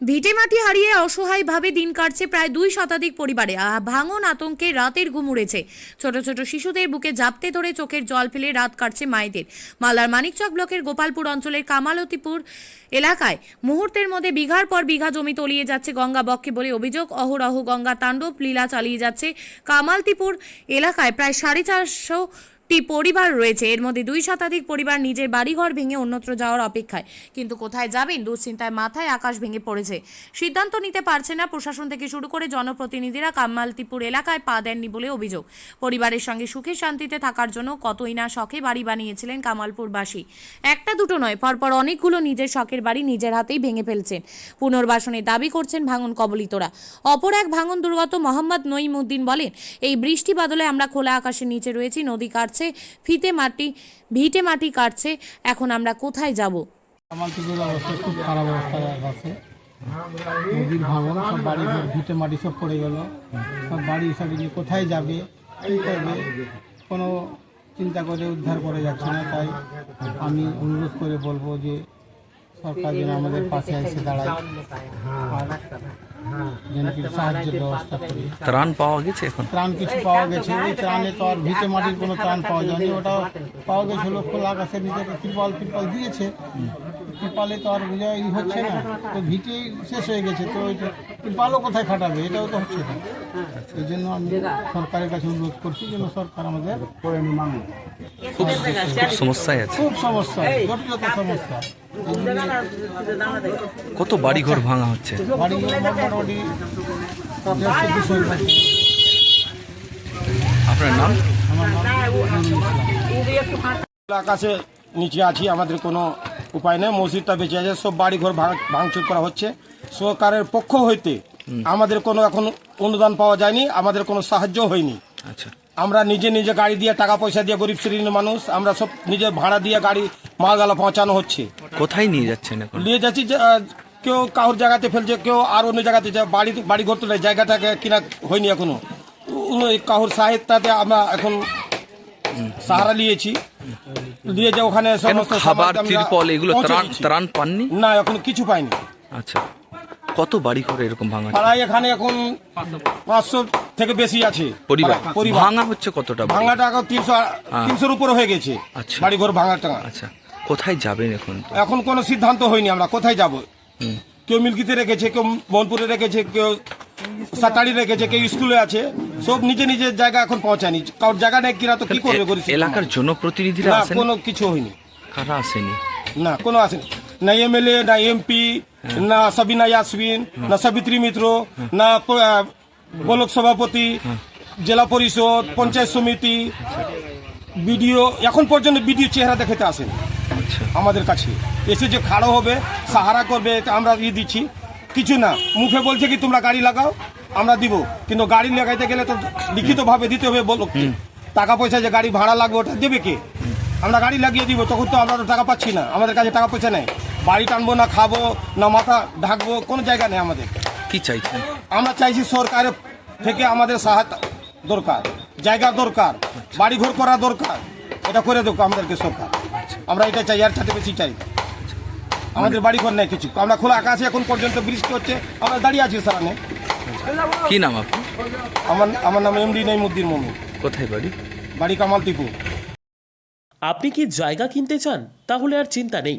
ভিটেমাটি হারিয়ে অসহায়ভাবে দিন কাটছে প্রায় দুই শতাধিক পরিবারে। ভাঙন আতঙ্কে রাতের ঘুম উড়েছে। ছোট ছোট শিশুদের বুকে জাপতে ধরে চোখের জল ফেলে রাত কাটছে মায়েদের। মালার মানিকচক ব্লকের গোপালপুর অঞ্চলের কামালতিপুর এলাকায় মুহূর্তের মধ্যে বিঘার পর বিঘা জমি তলিয়ে যাচ্ছে গঙ্গা বক্ষে বলে অভিযোগ। অহরহ গঙ্গা তাণ্ডব লীলা চালিয়ে যাচ্ছে কামালতিপুর এলাকায়। প্রায় সাড়ে চারশো টি পরিবার রয়েছে। এর মধ্যে দুই শতাধিক পরিবার নিজের বাড়িঘর ভেঙে অন্যত্র যাওয়ার অপেক্ষায়। কিন্তু কোথায় যাবেন? দুশ্চিন্তায় মাথায় আকাশ ভেঙে পড়েছে। সিদ্ধান্ত নিতে পারছে না প্রশাসন থেকে শুরু করে জনপ্রতিনিধিরা কামালতিপুর এলাকায় পা দেননি বলে অভিযোগ। পরিবারের সঙ্গে সুখে শান্তিতে থাকার জন্য কতই না শখে বাড়ি বানিয়েছিলেন কামালপুরবাসী। একটা দুটো নয়, পরপর অনেকগুলো নিজের শখের বাড়ি নিজের হাতেই ভেঙে ফেলছেন। পুনর্বাসনের দাবি করছেন ভাঙন কবলিতরা। অপর এক ভাঙন দুর্গত মোহাম্মদ নঈমুদ্দিন বলেন, এই বৃষ্টি বাদলে আমরা খোলা আকাশের নিচে রয়েছি, নদী কাটছে, ফিতে মাটি, ভিটে মাটি কাটছে, এখন আমরা কোথায় যাব? আমার দিকের অবস্থা খুব খারাপ অবস্থায় আছে নদীর ভাঙন, সব বাড়ি ভিটে মাটি সব পড়ে গেল। সব বাড়ি সব কোথায় যাবে, কী করবে, কোনো চিন্তা করে উদ্ধার করে যাচ্ছে না। তাই আমি অনুরোধ করে বলব যে সরকার যেন আমাদের পাশে এসে দাঁড়ায়। আর যেন কিছু সাহায্যের ব্যবস্থা করে। ত্রাণ পাওয়া গেছে এখন? ত্রাণ কিছু পাওয়া গেছে। ওই ত্রাণে তো আর ভিটে মাটির কোনো ত্রাণ পাওয়া যায়নি। ওটা পাওয়া গেছিল খোলা আকাশের নিচে ত্রিপাল ত্রিপাল দিয়েছে। ত্রিপালে তো আর বোঝা ই হচ্ছে না। তো ভিটেই শেষ হয়ে গেছে। তো ওই ত্রিপালও কোথায় খাটাবে? এটাও তো হচ্ছে না। এই জন্য আমি সরকারের কাছে অনুরোধ করছি যেন সরকার আমাদের খুব খুব সমস্যায় আছে। খুব সমস্যা জটিলতা সমস্যা। কত বাড়িঘর ভাঙা হচ্ছে। আপনার নাম। আকাশে নিচে আছি আমাদের কোনো উপায় নেই মসজিদটা বেঁচে আছে সব বাড়ি ঘর ভাঙচুর করা হচ্ছে সরকারের পক্ষ হইতে আমাদের কোনো এখন অনুদান পাওয়া যায়নি আমাদের কোনো সাহায্য হয়নি আচ্ছা আমরা নিজে নিজে গাড়ি দিয়ে টাকা পয়সা দিয়ে গরিব শ্রেণির মানুষ আমরা সব নিজে ভাড়া দিয়ে গাড়ি মালগালা পৌঁছানো হচ্ছে। কোথায় নিয়ে যাচ্ছেন এখন? নিয়ে যাচ্ছি যে আহ, কেউ কারোর জায়গাতে ফেলছে কেউ আর অন্য জায়গাতে যায় বাড়ি বাড়ি ঘর তোলে জায়গাটাকে কিনা হয়নি এখনও। কাহুর সাহেবটাতে আমরা এখন সাহারা নিয়েছি। দিয়ে যে ওখানে কেন সমস্ত খাবার আমরা তিরপল এগুলো পৌঁছে ত্রাণ দিচ্ছি। ত্রাণ পাননি? না এখন কিছু পাইনি। আচ্ছা। কত বাড়ি ঘর এরকম ভাঙা? পাড়ায় এখানে এখন পাঁচশো থেকে বেশি আছে। পরিবার। ভাঙা হচ্ছে কতটা? ভাঙাটা এখন তিনশো তিনশোর উপরে হয়ে গেছে। আচ্ছা। বাড়ি ঘর ভাঙা টাঙা আচ্ছা। কোথায় যাবেন এখন? এখন কোনো সিদ্ধান্ত হয়নি আমরা। কোথায় যাব? কেউ মিল্কিতে রেখেছে কেউ বনপুরে রেখেছে কেউ সাতাড়ি রেখেছে কেউ স্কুলে আছে। সব নিজে নিজের জায়গা এখন পৌঁছায়নি। কারোর জায়গা নেই কিনা তো কি করবে গরিব এলাকার জনপ্রতিনিধিরা না কোনো কিছু হয়নি। কারা আসেনি? না কোনো আসেনি। না এমএলএ না এমপি না সাবিনা ইয়াসমিন না সাবিত্রী মিত্র না ব্লক সভাপতি জেলা পরিষদ পঞ্চায়েত সমিতি বিডিও এখন পর্যন্ত বিডিও চেহারা দেখাতে আসেন আমাদের কাছে। এসে যে খাড়ো হবে সাহারা করবে আমরা ইয়ে দিচ্ছি। কিছু না মুখে বলছে কি তোমরা গাড়ি লাগাও আমরা দিব। কিন্তু গাড়ি লাগাইতে গেলে তো লিখিতভাবে দিতে হবে বলো টাকা পয়সা যে গাড়ি ভাড়া লাগবে ওটা দেবে কে? আমরা গাড়ি লাগিয়ে দিব তখন তো আমরা তো টাকা পাচ্ছি না। আমাদের কাছে টাকা পয়সা নেই। বাড়ি টানবো না খাব না মাথা ঢাকবো কোনো জায়গা নেই আমাদের। কি চাইছেন? আমরা চাইছি সরকারের থেকে আমাদের সহায়তা দরকার জায়গা দরকার বাড়ি ঘর করা দরকার। এটা করে দেবো আমাদেরকে সরকার। আমরা এটা চাই আর সাথে বেশি চাই আমাদের বাড়ি ঘর নেই কিছু। আমরা খোলা আকাশে এখন পর্যন্ত বৃষ্টি হচ্ছে আমরা দাঁড়িয়ে আছি সারানে কি নাম আপনি আমার আমার নাম এমডি নইমুদ্দিন মমি কোথায় বাড়ি? বাড়ি কামালতিপুর। আপনি কি জায়গা কিনতে চান? তাহলে আর চিন্তা নেই।